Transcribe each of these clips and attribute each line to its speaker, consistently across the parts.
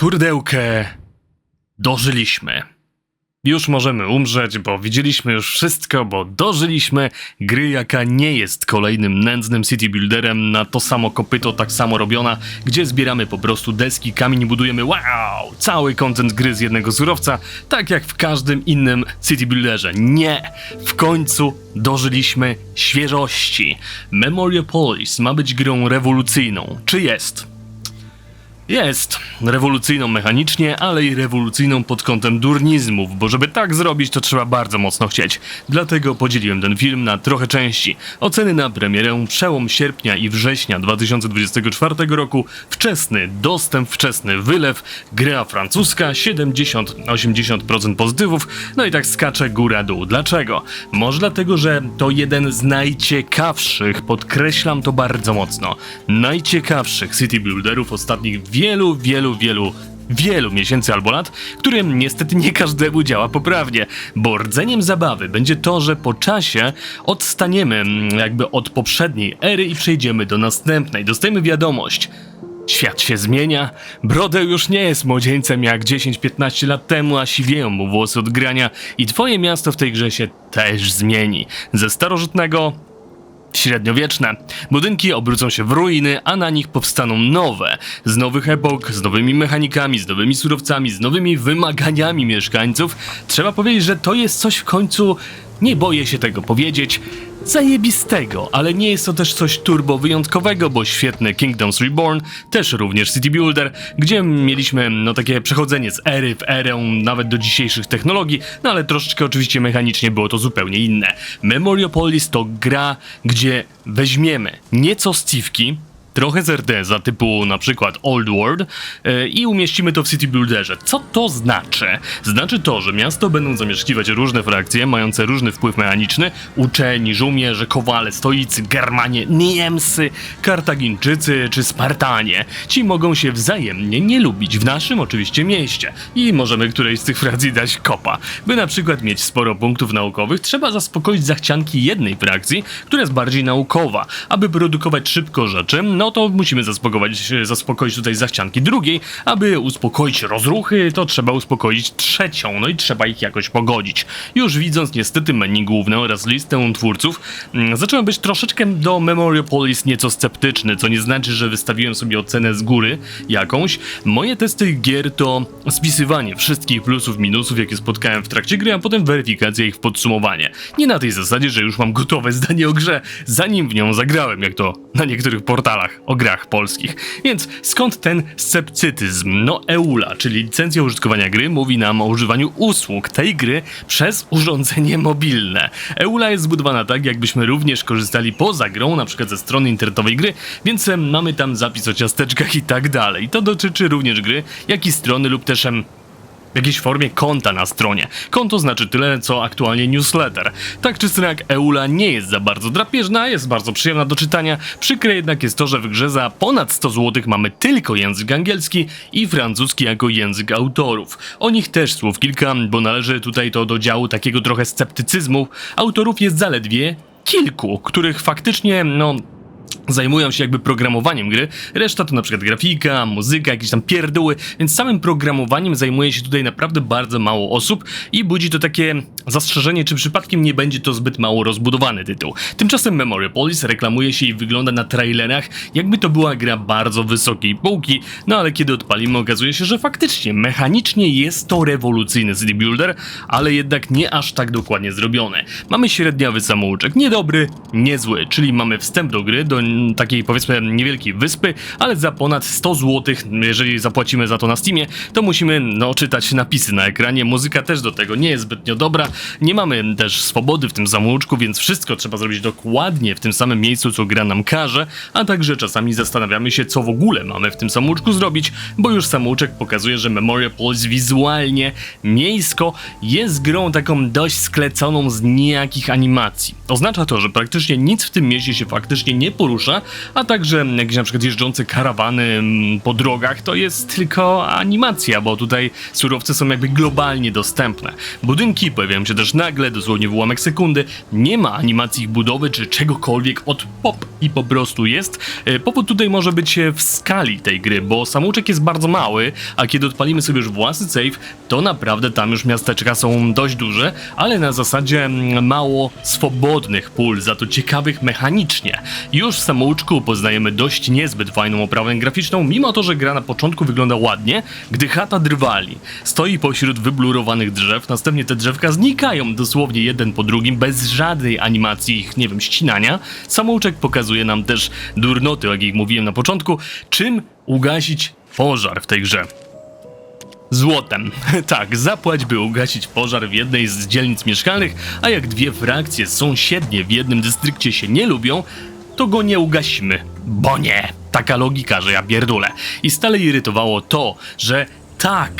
Speaker 1: Kurdełkę, dożyliśmy. Już możemy umrzeć, bo widzieliśmy już wszystko, bo dożyliśmy gry, jaka nie jest kolejnym nędznym city builderem na to samo kopyto, tak samo robiona, gdzie zbieramy po prostu deski, kamień i budujemy wow, cały content gry z jednego surowca, tak jak w każdym innym city builderze. Nie! W końcu dożyliśmy świeżości. Memoriopolis ma być grą rewolucyjną. Czy jest? Jest rewolucyjną mechanicznie, ale i rewolucyjną pod kątem durnizmów, bo żeby tak zrobić, to trzeba bardzo mocno chcieć. Dlatego podzieliłem ten film na trochę części. Oceny na premierę, przełom sierpnia i września 2024 roku, wczesny dostęp, wczesny wylew, gra francuska, 70-80% pozytywów, no i tak skacze góra-dół. Dlaczego? Może dlatego, że to jeden z najciekawszych, podkreślam to bardzo mocno, najciekawszych city builderów ostatnich wielu, wielu, wielu wielu miesięcy albo lat, którym niestety nie każdemu działa poprawnie, bo rdzeniem zabawy będzie to, że po czasie odstaniemy mm, jakby od poprzedniej ery i przejdziemy do następnej. Dostajemy wiadomość. Świat się zmienia, Brodę już nie jest młodzieńcem jak 10-15 lat temu, a siwieją mu włosy od grania i twoje miasto w tej grze się też zmieni. Ze starożytnego średniowieczne. Budynki obrócą się w ruiny, a na nich powstaną nowe. Z nowych epok, z nowymi mechanikami, z nowymi surowcami, z nowymi wymaganiami mieszkańców. Trzeba powiedzieć, że to jest coś w końcu. Nie boję się tego powiedzieć. Zajebistego, ale nie jest to też coś turbo wyjątkowego, bo świetny Kingdoms Reborn, też również City Builder, gdzie mieliśmy no takie przechodzenie z ery w erę, nawet do dzisiejszych technologii, no ale troszeczkę oczywiście mechanicznie było to zupełnie inne. Memoriopolis to gra, gdzie weźmiemy nieco Steve'ki, trochę z RDS-a typu na przykład Old World e, i umieścimy to w City Builderze. Co to znaczy? Znaczy to, że miasto będą zamieszkiwać różne frakcje mające różny wpływ mechaniczny, uczeni, żołnierze, kowale, stoicy, Germanie, Niemcy, Kartagińczycy czy Spartanie. Ci mogą się wzajemnie nie lubić w naszym oczywiście mieście i możemy którejś z tych frakcji dać kopa. By na przykład mieć sporo punktów naukowych, trzeba zaspokoić zachcianki jednej frakcji, która jest bardziej naukowa. Aby produkować szybko rzeczy, no to musimy zaspokoić, zaspokoić tutaj zachcianki drugiej. Aby uspokoić rozruchy, to trzeba uspokoić trzecią, no i trzeba ich jakoś pogodzić. Już widząc niestety menu główne oraz listę twórców, mm, zacząłem być troszeczkę do Memoriopolis nieco sceptyczny, co nie znaczy, że wystawiłem sobie ocenę z góry jakąś. Moje testy gier to spisywanie wszystkich plusów, minusów, jakie spotkałem w trakcie gry, a potem weryfikacja ich w podsumowanie. Nie na tej zasadzie, że już mam gotowe zdanie o grze, zanim w nią zagrałem, jak to na niektórych portalach o grach polskich. Więc skąd ten sceptycyzm? No EULA, czyli licencja użytkowania gry, mówi nam o używaniu usług tej gry przez urządzenie mobilne. EULA jest zbudowana tak, jakbyśmy również korzystali poza grą, na przykład ze strony internetowej gry, więc mamy tam zapis o ciasteczkach i tak dalej. To dotyczy również gry, jak i strony lub też w jakiejś formie konta na stronie. Konto znaczy tyle, co aktualnie newsletter. Tak czy jak Eula nie jest za bardzo drapieżna, jest bardzo przyjemna do czytania. Przykre jednak jest to, że w grze za ponad 100 zł mamy tylko język angielski i francuski jako język autorów. O nich też słów kilka, bo należy tutaj to do działu takiego trochę sceptycyzmu. Autorów jest zaledwie kilku, których faktycznie, no, zajmują się jakby programowaniem gry, reszta to na przykład grafika, muzyka, jakieś tam pierdóły, więc samym programowaniem zajmuje się tutaj naprawdę bardzo mało osób i budzi to takie zastrzeżenie, czy przypadkiem nie będzie to zbyt mało rozbudowany tytuł. Tymczasem Memoriopolis reklamuje się i wygląda na trailerach, jakby to była gra bardzo wysokiej półki, no ale kiedy odpalimy okazuje się, że faktycznie mechanicznie jest to rewolucyjny city builder, ale jednak nie aż tak dokładnie zrobione. Mamy średniawy samouczek, niedobry, niezły, czyli mamy wstęp do gry, do takiej powiedzmy niewielkiej wyspy, ale za ponad 100 zł, jeżeli zapłacimy za to na Steamie, to musimy no czytać napisy na ekranie. Muzyka też do tego nie jest zbytnio dobra. Nie mamy też swobody w tym samouczku, więc wszystko trzeba zrobić dokładnie w tym samym miejscu, co gra nam każe, a także czasami zastanawiamy się, co w ogóle mamy w tym samouczku zrobić, bo już samouczek pokazuje, że Memoriopolis wizualnie, miejsko jest grą taką dość skleconą z nijakich animacji. Oznacza to, że praktycznie nic w tym mieście się faktycznie nie porusza, a także jakieś na przykład jeżdżące karawany mm, po drogach, to jest tylko animacja, bo tutaj surowce są jakby globalnie dostępne. Budynki pojawiają się też nagle, dosłownie w ułamek sekundy, nie ma animacji ich budowy czy czegokolwiek od pop i po prostu jest. E, Powód tutaj może być e, w skali tej gry, bo samouczek jest bardzo mały, a kiedy odpalimy sobie już własny save, to naprawdę tam już miasteczka są dość duże, ale na zasadzie mm, mało swobodnych pól, za to ciekawych mechanicznie. Już w samouczku poznajemy dość niezbyt fajną oprawę graficzną, mimo to, że gra na początku wygląda ładnie, gdy chata drwali stoi pośród wyblurowanych drzew, następnie te drzewka znikają dosłownie jeden po drugim, bez żadnej animacji ich, nie wiem, ścinania. Samouczek pokazuje nam też durnoty, jak ich mówiłem na początku, czym ugasić pożar w tej grze. Złotem. Tak, zapłać, by ugasić pożar w jednej z dzielnic mieszkalnych, a jak dwie frakcje sąsiednie w jednym dystrykcie się nie lubią, to go nie ugasimy. Bo nie. Taka logika, że ja pierdolę. I stale irytowało to, że tak,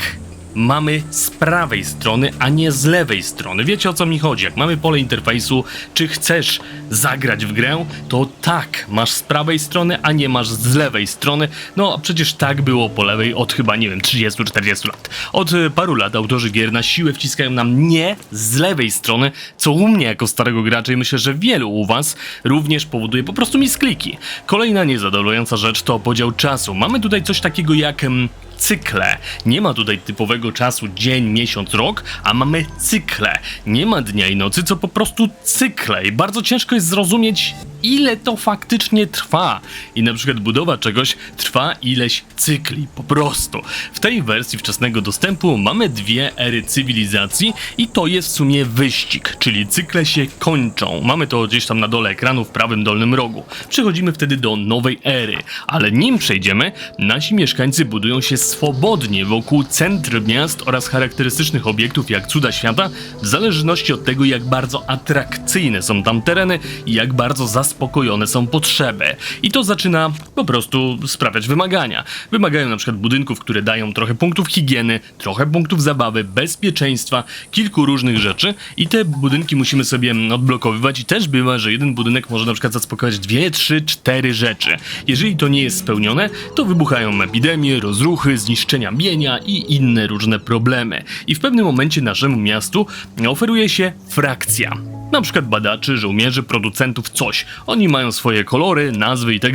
Speaker 1: mamy z prawej strony, a nie z lewej strony. Wiecie o co mi chodzi? Jak mamy pole interfejsu, czy chcesz zagrać w grę, to tak, masz z prawej strony, a nie masz z lewej strony. No, a przecież tak było po lewej od chyba, nie wiem, 30-40 lat. Od e, paru lat autorzy gier na siłę wciskają nam nie z lewej strony, co u mnie jako starego gracza i myślę, że wielu u was również powoduje po prostu miskliki. Kolejna niezadowalająca rzecz to podział czasu. Mamy tutaj coś takiego jak... em, cykle. Nie ma tutaj typowego czasu dzień, miesiąc, rok, a mamy cykle. Nie ma dnia i nocy, co po prostu cykle. I bardzo ciężko jest zrozumieć, ile to faktycznie trwa. I na przykład budowa czegoś trwa ileś cykli, po prostu. W tej wersji wczesnego dostępu mamy dwie ery cywilizacji i to jest w sumie wyścig, czyli cykle się kończą. Mamy to gdzieś tam na dole ekranu w prawym dolnym rogu. Przechodzimy wtedy do nowej ery, ale nim przejdziemy, nasi mieszkańcy budują się swobodnie wokół centr miast oraz charakterystycznych obiektów jak cuda świata, w zależności od tego jak bardzo atrakcyjne są tam tereny i jak bardzo zaspokojone są potrzeby. I to zaczyna po prostu sprawiać wymagania. Wymagają na przykład budynków, które dają trochę punktów higieny, trochę punktów zabawy, bezpieczeństwa, kilku różnych rzeczy i te budynki musimy sobie odblokowywać i też bywa, że jeden budynek może na przykład zaspokoić dwie, trzy, cztery rzeczy. Jeżeli to nie jest spełnione, to wybuchają epidemie, rozruchy, zniszczenia mienia i inne różne problemy. I w pewnym momencie naszemu miastu oferuje się frakcja. Na przykład badaczy, żołnierzy, producentów, coś. Oni mają swoje kolory, nazwy i tak.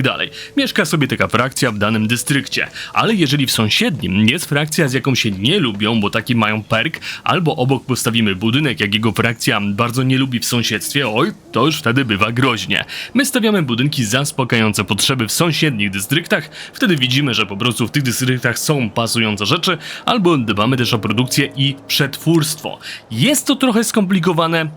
Speaker 1: Mieszka sobie taka frakcja w danym dystrykcie. Ale jeżeli w sąsiednim jest frakcja, z jaką się nie lubią, bo taki mają perk, albo obok postawimy budynek, jak jego frakcja bardzo nie lubi w sąsiedztwie, oj, to już wtedy bywa groźnie. My stawiamy budynki zaspokające potrzeby w sąsiednich dystryktach, wtedy widzimy, że po prostu w tych dystryktach są pasujące rzeczy, albo dbamy też o produkcję i przetwórstwo. Jest to trochę skomplikowane,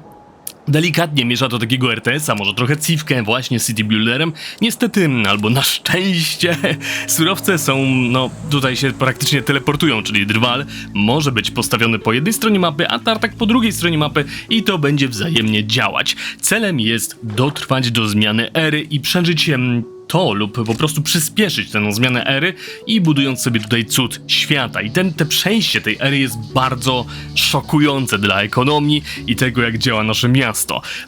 Speaker 1: Delikatnie mierza do takiego RTS-a, może trochę cifkę właśnie City Builderem. Niestety, albo na szczęście, surowce są, no tutaj się praktycznie teleportują, czyli drwal może być postawiony po jednej stronie mapy, a tartak po drugiej stronie mapy i to będzie wzajemnie działać. Celem jest dotrwać do zmiany ery i przeżyć em, to lub po prostu przyspieszyć tę zmianę ery i budując sobie tutaj cud świata. I ten, te przejście tej ery jest bardzo szokujące dla ekonomii i tego, jak działa nasze miasto.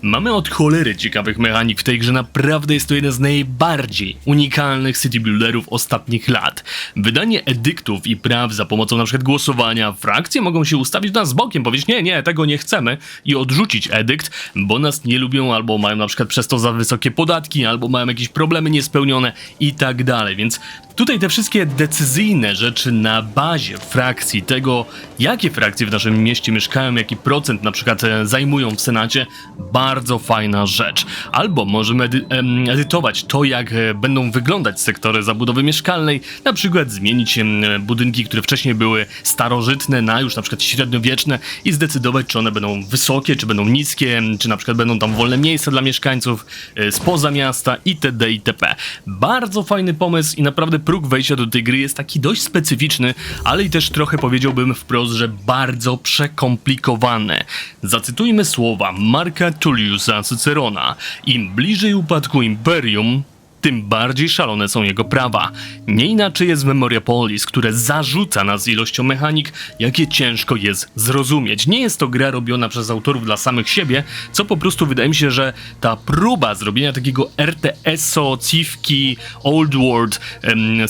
Speaker 1: Mamy od cholery ciekawych mechanik w tej grze, naprawdę jest to jeden z najbardziej unikalnych city builderów ostatnich lat. Wydanie edyktów i praw za pomocą przykład głosowania, frakcje mogą się ustawić nas bokiem, powiedzieć nie, nie, tego nie chcemy i odrzucić edykt, bo nas nie lubią albo mają przykład przez to za wysokie podatki, albo mają jakieś problemy niespełnione i tak dalej, więc tutaj te wszystkie decyzyjne rzeczy na bazie frakcji, tego jakie frakcje w naszym mieście mieszkają, jaki procent na przykład e, zajmują w Senacie, bardzo fajna rzecz. Albo możemy edy edytować to, jak e, będą wyglądać sektory zabudowy mieszkalnej, na przykład zmienić budynki, które wcześniej były starożytne na już na przykład średniowieczne i zdecydować, czy one będą wysokie, czy będą niskie, czy na przykład będą tam wolne miejsca dla mieszkańców e, spoza miasta itd. itp. Bardzo fajny pomysł i naprawdę próg wejścia do tej gry jest taki dość specyficzny, ale i też trochę powiedziałbym wprost, że bardzo przekomplikowany. Zacytujmy słowa Marka Tulliusa Cycerona. Im bliżej upadku imperium, tym bardziej szalone są jego prawa. Nie inaczej jest w Memoriapolis, które zarzuca nas ilością mechanik, jakie ciężko jest zrozumieć. Nie jest to gra robiona przez autorów dla samych siebie, co po prostu wydaje mi się, że ta próba zrobienia takiego RTS-o, Civki, Old World,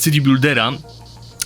Speaker 1: City Buildera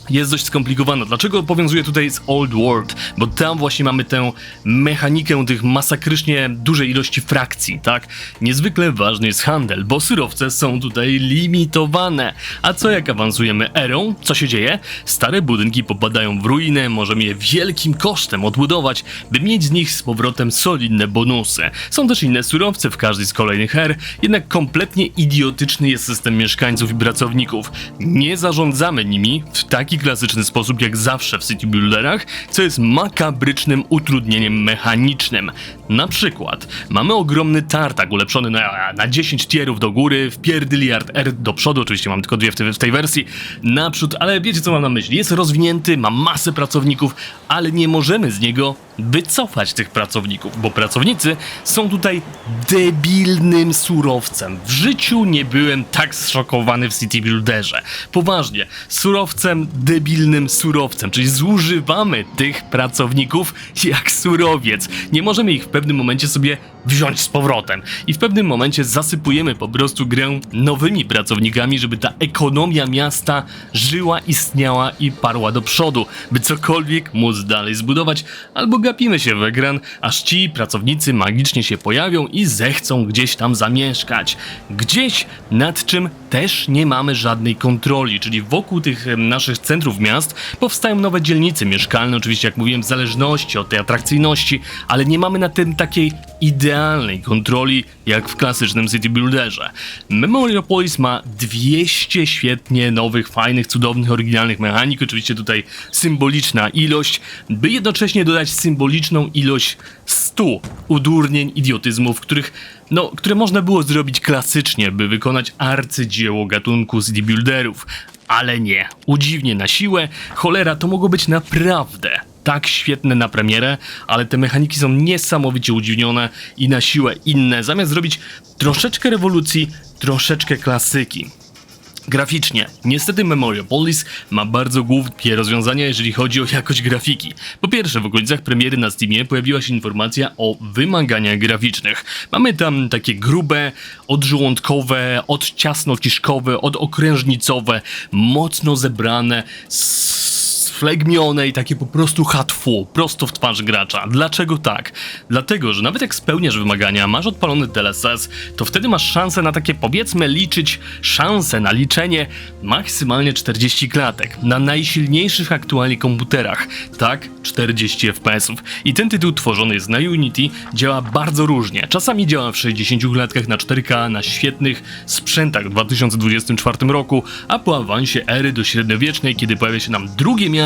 Speaker 1: jest dość skomplikowana. Dlaczego powiązuję tutaj z Old World? Bo tam właśnie mamy tę mechanikę tych masakrycznie dużej ilości frakcji, tak? Niezwykle ważny jest handel, bo surowce są tutaj limitowane. A co jak awansujemy erą? Co się dzieje? Stare budynki popadają w ruinę, możemy je wielkim kosztem odbudować, by mieć z nich z powrotem solidne bonusy. Są też inne surowce w każdej z kolejnych er, jednak kompletnie idiotyczny jest system mieszkańców i pracowników. Nie zarządzamy nimi w taki klasyczny sposób jak zawsze w City Builderach, co jest makabrycznym utrudnieniem mechanicznym. Na przykład mamy ogromny tartak ulepszony na, na 10 tierów do góry, wpierdyliard R do przodu, oczywiście mam tylko dwie w w tej wersji, naprzód, ale wiecie co mam na myśli, jest rozwinięty, ma masę pracowników, ale nie możemy z niego wycofać tych pracowników, bo pracownicy są tutaj debilnym surowcem. W życiu nie byłem tak zszokowany w City Builderze. Poważnie, surowcem, debilnym surowcem, czyli zużywamy tych pracowników jak surowiec. Nie możemy ich w pewnym momencie sobie wziąć z powrotem i w pewnym momencie zasypujemy po prostu grę nowymi pracownikami, żeby ta ekonomia miasta żyła, istniała i parła do przodu, by cokolwiek móc dalej zbudować, albo gapimy się w ekran, aż ci pracownicy magicznie się pojawią i zechcą gdzieś tam zamieszkać. Gdzieś, nad czym też nie mamy żadnej kontroli, czyli wokół tych naszych centrów miast powstają nowe dzielnice mieszkalne, oczywiście jak mówiłem w zależności od tej atrakcyjności, ale nie mamy na takiej idealnej kontroli jak w klasycznym City Builderze. Memoriopolis ma 200 świetnie nowych, fajnych, cudownych, oryginalnych mechanik, oczywiście tutaj symboliczna ilość, by jednocześnie dodać symboliczną ilość 100 udurnień, idiotyzmów, których, no, które można było zrobić klasycznie, by wykonać arcydzieło gatunku City Builderów. Ale nie, udziwnie na siłę, cholera to mogło być naprawdę tak świetne na premierę, ale te mechaniki są niesamowicie udziwnione i na siłę inne. Zamiast zrobić troszeczkę rewolucji, troszeczkę klasyki. Graficznie, niestety Memoriopolis ma bardzo głupie rozwiązania, jeżeli chodzi o jakość grafiki. Po pierwsze, w okolicach premiery na Steamie pojawiła się informacja o wymaganiach graficznych. Mamy tam takie grube, odżołądkowe, odciasnokiszkowe, odokrężnicowe, mocno zebrane, sflegmione i takie po prostu hatfu, prosto w twarz gracza. Dlaczego tak? Dlatego, że nawet jak spełniasz wymagania, masz odpalony DLSS, to wtedy masz szansę na takie powiedzmy liczyć, szansę na liczenie maksymalnie 40 klatek. Na najsilniejszych aktualnie komputerach, tak? 40 FPS-ów. I ten tytuł tworzony jest na Unity, działa bardzo różnie. Czasami działa w 60 klatkach na 4K na świetnych sprzętach w 2024 roku, a po awansie ery do średniowiecznej, kiedy pojawia się nam drugie miasto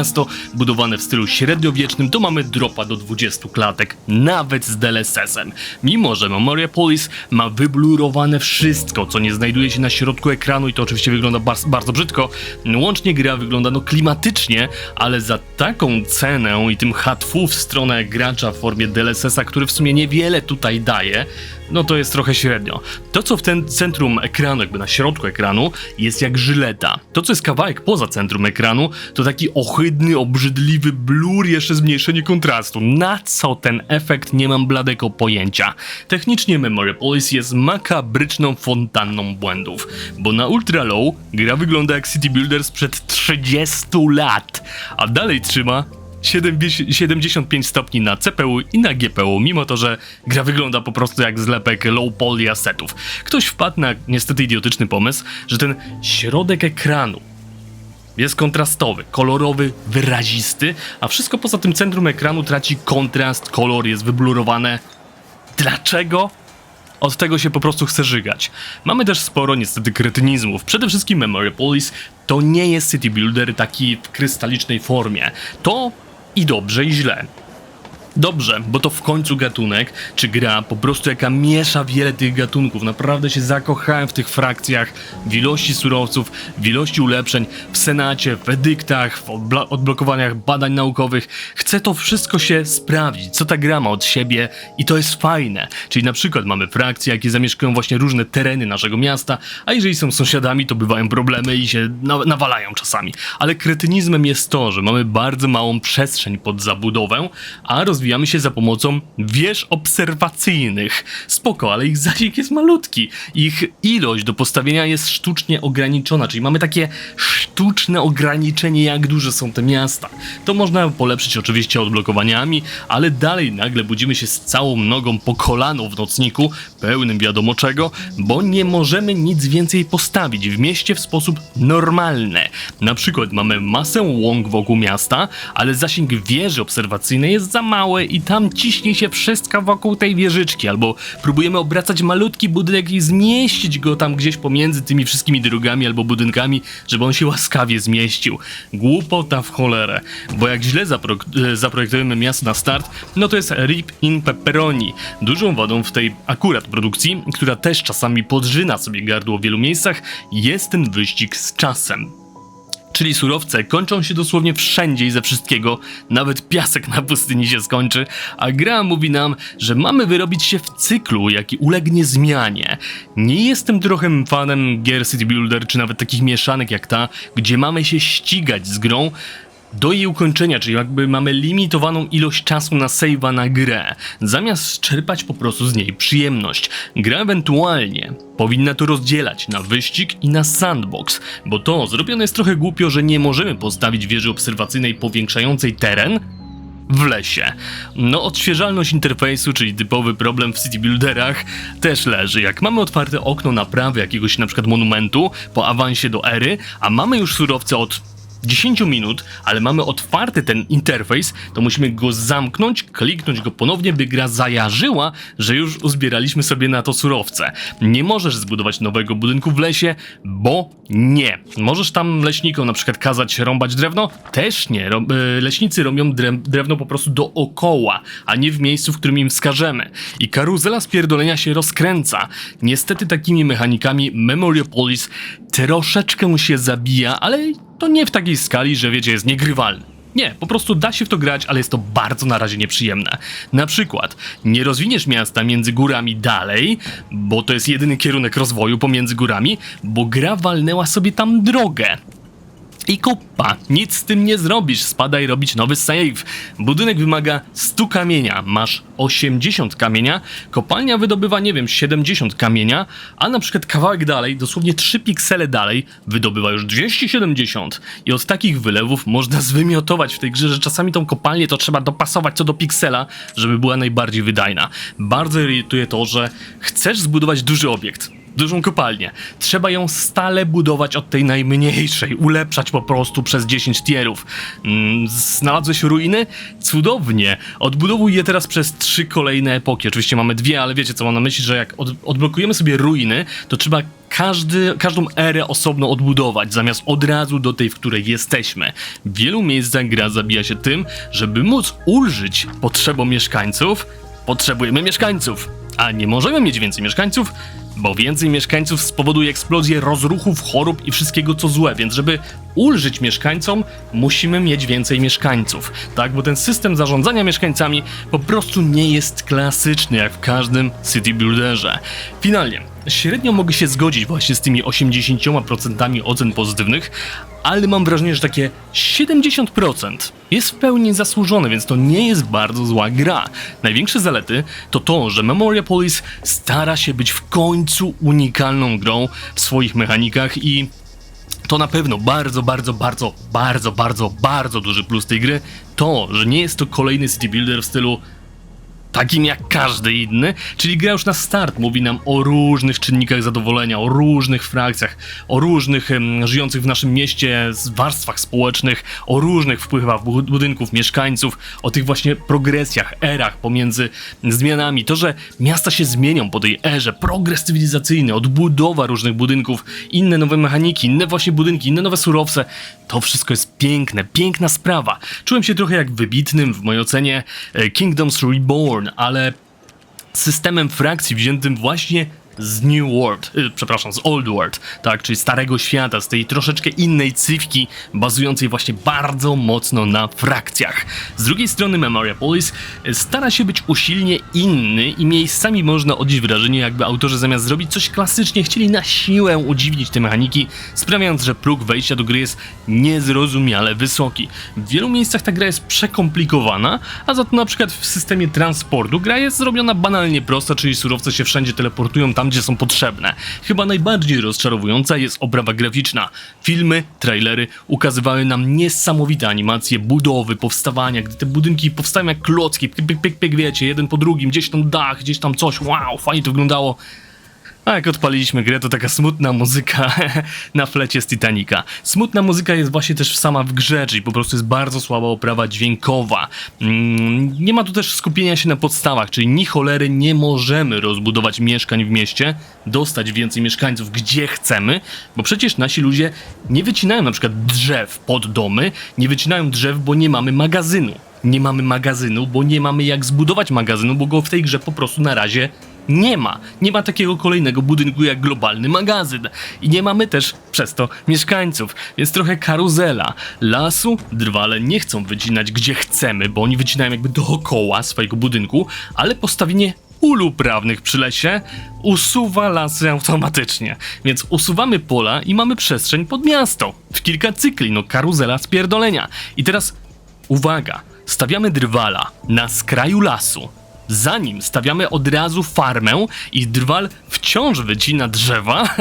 Speaker 1: budowane w stylu średniowiecznym, to mamy dropa do 20 klatek, nawet z DLSS-em. Mimo, że Memoriapolis ma wyblurowane wszystko, co nie znajduje się na środku ekranu i to oczywiście wygląda bars- bardzo brzydko, łącznie gra wygląda no klimatycznie, ale za taką cenę i tym hatfu w stronę gracza w formie DLSS-a, który w sumie niewiele tutaj daje, no to jest trochę średnio. To, co w ten centrum ekranu, jakby na środku ekranu, jest jak żyleta. To, co jest kawałek poza centrum ekranu, to taki ohydny, obrzydliwy blur, jeszcze zmniejszenie kontrastu. Na co ten efekt, nie mam bladego pojęcia. Technicznie Memoriapolis jest makabryczną fontanną błędów, bo na ultra low gra wygląda jak City Builder sprzed 30 lat, a dalej trzyma 70 75 stopni na CPU i na GPU, mimo to, że gra wygląda po prostu jak zlepek low poly assetów. Ktoś wpadł na niestety idiotyczny pomysł, że ten środek ekranu jest kontrastowy, kolorowy, wyrazisty, a wszystko poza tym centrum ekranu traci kontrast, kolor jest wyblurowane. Dlaczego? Od tego się po prostu chce żygać. Mamy też sporo niestety kretynizmów. Przede wszystkim Memoriapolis to nie jest city builder taki w krystalicznej formie. To i dobrze i źle. Dobrze, bo to w końcu gatunek, czy gra po prostu jaka miesza wiele tych gatunków. Naprawdę się zakochałem w tych frakcjach, w ilości surowców, w ilości ulepszeń, w senacie, w edyktach, w odblokowaniach badań naukowych. Chcę to wszystko się sprawdzić, co ta gra ma od siebie i to jest fajne. Czyli na przykład mamy frakcje, jakie zamieszkują właśnie różne tereny naszego miasta, a jeżeli są sąsiadami, to bywają problemy i się na- nawalają czasami. Ale kretynizmem jest to, że mamy bardzo małą przestrzeń pod zabudowę, a rozwijamy się za pomocą wież obserwacyjnych. Spoko, ale ich zasięg jest malutki. Ich ilość do postawienia jest sztucznie ograniczona, czyli mamy takie sztuczne ograniczenie, jak duże są te miasta. To można polepszyć oczywiście odblokowaniami, ale dalej nagle budzimy się z całą nogą po kolano w nocniku, pełnym wiadomo czego, bo nie możemy nic więcej postawić w mieście w sposób normalny. Na przykład mamy masę łąk wokół miasta, ale zasięg wieży obserwacyjnej jest za mały i tam ciśnie się wszystko wokół tej wieżyczki, albo próbujemy obracać malutki budynek i zmieścić go tam gdzieś pomiędzy tymi wszystkimi drogami albo budynkami, żeby on się łaskawie zmieścił. Głupota w cholerę, bo jak źle zapro- e, zaprojektujemy miasto na start, no to jest rip in pepperoni. Dużą wadą w tej akurat produkcji, która też czasami podżyna sobie gardło w wielu miejscach, jest ten wyścig z czasem. Czyli surowce kończą się dosłownie wszędzie i ze wszystkiego, nawet piasek na pustyni się skończy, a gra mówi nam, że mamy wyrobić się w cyklu, jaki ulegnie zmianie. Nie jestem trochę fanem gier City Builder, czy nawet takich mieszanek jak ta, gdzie mamy się ścigać z grą, do jej ukończenia, czyli jakby mamy limitowaną ilość czasu na save'a na grę, zamiast czerpać po prostu z niej przyjemność. Gra ewentualnie powinna to rozdzielać na wyścig i na sandbox, bo to zrobione jest trochę głupio, że nie możemy postawić wieży obserwacyjnej powiększającej teren, w lesie. No, odświeżalność interfejsu, czyli typowy problem w city builderach, też leży. Jak mamy otwarte okno naprawy jakiegoś na przykład monumentu po awansie do ery, a mamy już surowce od 10 minut, ale mamy otwarty ten interfejs, to musimy go zamknąć, kliknąć go ponownie, by gra zajarzyła, że już uzbieraliśmy sobie na to surowce. Nie możesz zbudować nowego budynku w lesie, bo nie. Możesz tam leśnikom na przykład kazać rąbać drewno? Też nie. E, leśnicy robią dre- drewno po prostu dookoła, a nie w miejscu, w którym im wskażemy. I karuzela spierdolenia się rozkręca. Niestety takimi mechanikami Memoriopolis troszeczkę się zabija, ale to nie w takiej skali, że wiecie, jest niegrywalny. Nie, po prostu da się w to grać, ale jest to bardzo na razie nieprzyjemne. Na przykład, nie rozwiniesz miasta między górami dalej, bo to jest jedyny kierunek rozwoju pomiędzy górami, bo gra walnęła sobie tam drogę. I kupa, nic z tym nie zrobisz, spadaj robić nowy save. Budynek wymaga 100 kamienia, masz 80 kamienia, kopalnia wydobywa, nie wiem, 70 kamienia, a na przykład kawałek dalej, dosłownie 3 piksele dalej, wydobywa już 270. I od takich wylewów można zwymiotować w tej grze, że czasami tą kopalnię to trzeba dopasować co do piksela, żeby była najbardziej wydajna. Bardzo irytuje to, że chcesz zbudować duży obiekt, dużą kopalnię. Trzeba ją stale budować od tej najmniejszej, ulepszać po prostu przez 10 tierów. Mm, znalazłeś ruiny? Cudownie. Odbudowuj je teraz przez trzy kolejne epoki. Oczywiście mamy dwie, ale wiecie co mam na myśli, że jak od, odblokujemy sobie ruiny, to trzeba każdy, każdą erę osobno odbudować, zamiast od razu do tej, w której jesteśmy. W wielu miejscach gra zabija się tym, żeby móc ulżyć potrzebom mieszkańców, potrzebujemy mieszkańców, a nie możemy mieć więcej mieszkańców, bo więcej mieszkańców spowoduje eksplozję rozruchów, chorób i wszystkiego co złe, więc żeby ulżyć mieszkańcom, musimy mieć więcej mieszkańców, tak? Bo ten system zarządzania mieszkańcami po prostu nie jest klasyczny jak w każdym city builderze. Finalnie, średnio mogę się zgodzić właśnie z tymi 80% ocen pozytywnych, ale mam wrażenie, że takie 70% jest w pełni zasłużone, więc to nie jest bardzo zła gra. Największe zalety to to, że Memoriapolis stara się być w końcu unikalną grą w swoich mechanikach i to na pewno bardzo, bardzo, bardzo, bardzo, bardzo, bardzo duży plus tej gry. To, że nie jest to kolejny city builder w stylu takim jak każdy inny, czyli gra już na start mówi nam o różnych czynnikach zadowolenia, o różnych frakcjach, o różnych żyjących w naszym mieście warstwach społecznych, o różnych wpływach bu- budynków, mieszkańców, o tych właśnie progresjach, erach pomiędzy zmianami. To, że miasta się zmienią po tej erze, progres cywilizacyjny, odbudowa różnych budynków, inne nowe mechaniki, inne właśnie budynki, inne nowe surowce, to wszystko jest piękne, piękna sprawa. Czułem się trochę jak wybitnym, w mojej ocenie, e, Kingdoms Reborn, ale systemem frakcji wziętym właśnie z New World, y, przepraszam, z Old World, tak, czyli Starego Świata, z tej troszeczkę innej cywki, bazującej właśnie bardzo mocno na frakcjach. Z drugiej strony Memoriapolis y, stara się być usilnie inny i miejscami można odnieść wrażenie, jakby autorzy zamiast zrobić coś klasycznie, chcieli na siłę udziwnić te mechaniki, sprawiając, że próg wejścia do gry jest niezrozumiale wysoki. W wielu miejscach ta gra jest przekomplikowana, a za to na przykład w systemie transportu gra jest zrobiona banalnie prosta, czyli surowce się wszędzie teleportują tam, gdzie są potrzebne. Chyba najbardziej rozczarowująca jest oprawa graficzna. Filmy, trailery ukazywały nam niesamowite animacje budowy, powstawania, gdy te budynki powstają jak klocki, pyk, pyk, pyk, pyk, wiecie, jeden po drugim, gdzieś tam dach, gdzieś tam coś, wow, fajnie to wyglądało. A jak odpaliliśmy grę, to taka smutna muzyka na flecie z Titanica. Smutna muzyka jest właśnie też sama w grze, czyli po prostu jest bardzo słaba oprawa dźwiękowa. Mm, nie ma tu też skupienia się na podstawach, czyli ni cholery nie możemy rozbudować mieszkań w mieście, dostać więcej mieszkańców gdzie chcemy, bo przecież nasi ludzie nie wycinają na przykład drzew pod domy, nie wycinają drzew, bo nie mamy magazynu. Nie mamy magazynu, bo nie mamy jak zbudować magazynu, bo go w tej grze po prostu na razie nie ma. Nie ma takiego kolejnego budynku jak globalny magazyn. I nie mamy też przez to mieszkańców. Więc trochę karuzela. Lasu drwale nie chcą wycinać gdzie chcemy, bo oni wycinają jakby dookoła swojego budynku, ale postawienie ul uprawnych przy lesie usuwa lasy automatycznie. Więc usuwamy pola i mamy przestrzeń pod miasto. W kilka cykli, no karuzela spierdolenia. I teraz uwaga, stawiamy drwala na skraju lasu. Zanim stawiamy od razu farmę i drwal wciąż wycina drzewa,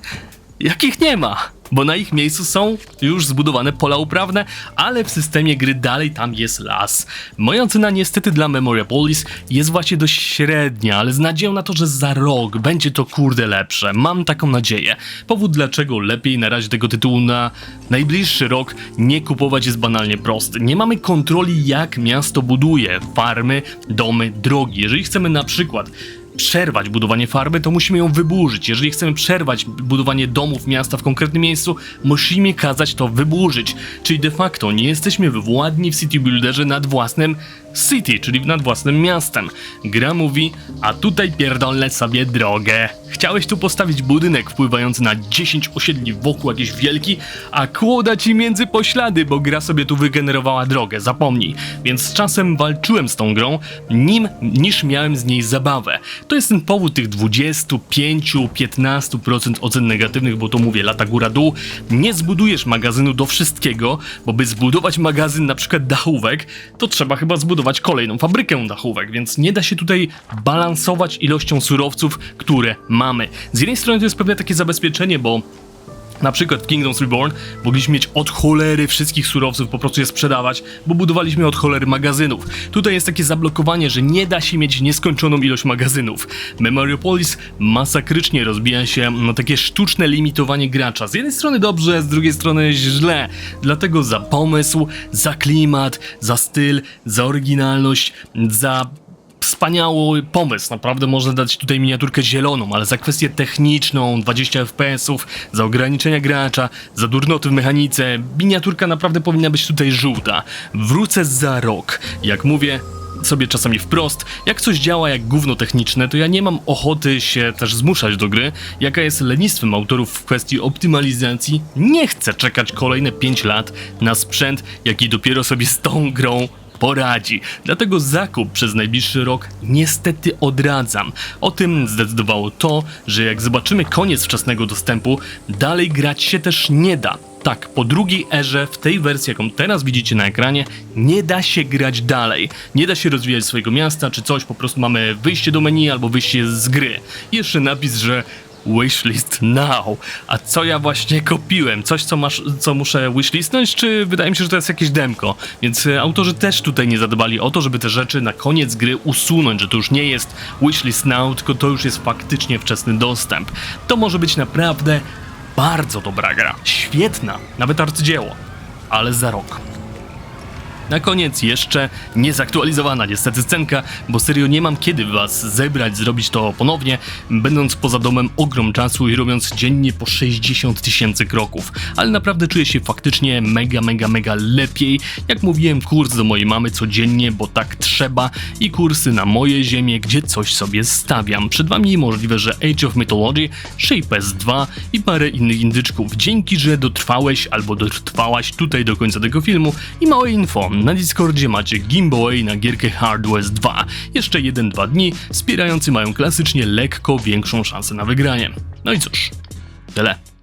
Speaker 1: jakich nie ma, bo na ich miejscu są już zbudowane pola uprawne, ale w systemie gry dalej tam jest las. Moja ocena niestety dla Memoriapolis jest właśnie dość średnia, ale z nadzieją na to, że za rok będzie to kurde lepsze. Mam taką nadzieję. Powód dlaczego lepiej na razie tego tytułu na najbliższy rok nie kupować jest banalnie prosty. Nie mamy kontroli jak miasto buduje farmy, domy, drogi. Jeżeli chcemy na przykład przerwać budowanie farmy, to musimy ją wyburzyć. Jeżeli chcemy przerwać budowanie domów, miasta w konkretnym miejscu, musimy kazać to wyburzyć. Czyli de facto nie jesteśmy władni w City Builderze nad własnym city, czyli nad własnym miastem. Gra mówi, a tutaj pierdolę sobie drogę. Chciałeś tu postawić budynek wpływający na 10 osiedli wokół jakiś wielki, a kłoda ci między poślady, bo gra sobie tu wygenerowała drogę, zapomnij. Więc z czasem walczyłem z tą grą, nim niż miałem z niej zabawę. To jest ten powód tych 25-15% ocen negatywnych, bo to mówię, lata góra-dół. Nie zbudujesz magazynu do wszystkiego, bo by zbudować magazyn na przykład dachówek, to trzeba chyba zbudować kolejną fabrykę dachówek, więc nie da się tutaj balansować ilością surowców, które mamy. Z jednej strony to jest pewne takie zabezpieczenie, bo na przykład w Kingdoms Reborn mogliśmy mieć od cholery wszystkich surowców, po prostu je sprzedawać, bo budowaliśmy od cholery magazynów. Tutaj jest takie zablokowanie, że nie da się mieć nieskończoną ilość magazynów. Memoriopolis masakrycznie rozbija się na takie sztuczne limitowanie gracza. Z jednej strony dobrze, z drugiej strony źle. Dlatego za pomysł, za klimat, za styl, za oryginalność, za wspaniały pomysł. Naprawdę można dać tutaj miniaturkę zieloną, ale za kwestię techniczną, 20 FPS-ów, za ograniczenia gracza, za durnoty w mechanice, miniaturka naprawdę powinna być tutaj żółta. Wrócę za rok. Jak mówię, sobie czasami wprost, jak coś działa jak gówno techniczne, to ja nie mam ochoty się też zmuszać do gry, jaka jest lenistwem autorów w kwestii optymalizacji. Nie chcę czekać kolejne 5 lat na sprzęt, jaki dopiero sobie z tą grą poradzi. Dlatego zakup przez najbliższy rok niestety odradzam. O tym zdecydowało to, że jak zobaczymy koniec wczesnego dostępu, dalej grać się też nie da. Tak, po drugiej erze, w tej wersji, jaką teraz widzicie na ekranie, nie da się grać dalej. Nie da się rozwijać swojego miasta czy coś, po prostu mamy wyjście do menu albo wyjście z gry. Jeszcze napis, że wishlist now. A co ja właśnie kopiłem? Coś, co, masz, co muszę wishlistnąć, czy wydaje mi się, że to jest jakieś demko? Więc e, autorzy też tutaj nie zadbali o to, żeby te rzeczy na koniec gry usunąć, że to już nie jest wishlist now, tylko to już jest faktycznie wczesny dostęp. To może być naprawdę bardzo dobra gra. Świetna, nawet arcydzieło. Ale za rok. Na koniec jeszcze niezaktualizowana niestety scenka, bo serio nie mam kiedy was zebrać, zrobić to ponownie, będąc poza domem ogrom czasu i robiąc dziennie po 60 tysięcy kroków. Ale naprawdę czuję się faktycznie mega, mega, mega lepiej. Jak mówiłem, kurs do mojej mamy codziennie, bo tak trzeba i kursy na moje ziemię, gdzie coś sobie stawiam. Przed wami możliwe, że Age of Mythology, Shape S2 i parę innych indyczków. Dzięki, że dotrwałeś albo dotrwałaś tutaj do końca tego filmu i małe info. Na Discordzie macie gimbaway na gierkę Hard West 2. Jeszcze 1-2 dni, wspierający mają klasycznie lekko większą szansę na wygranie. No i cóż, tyle.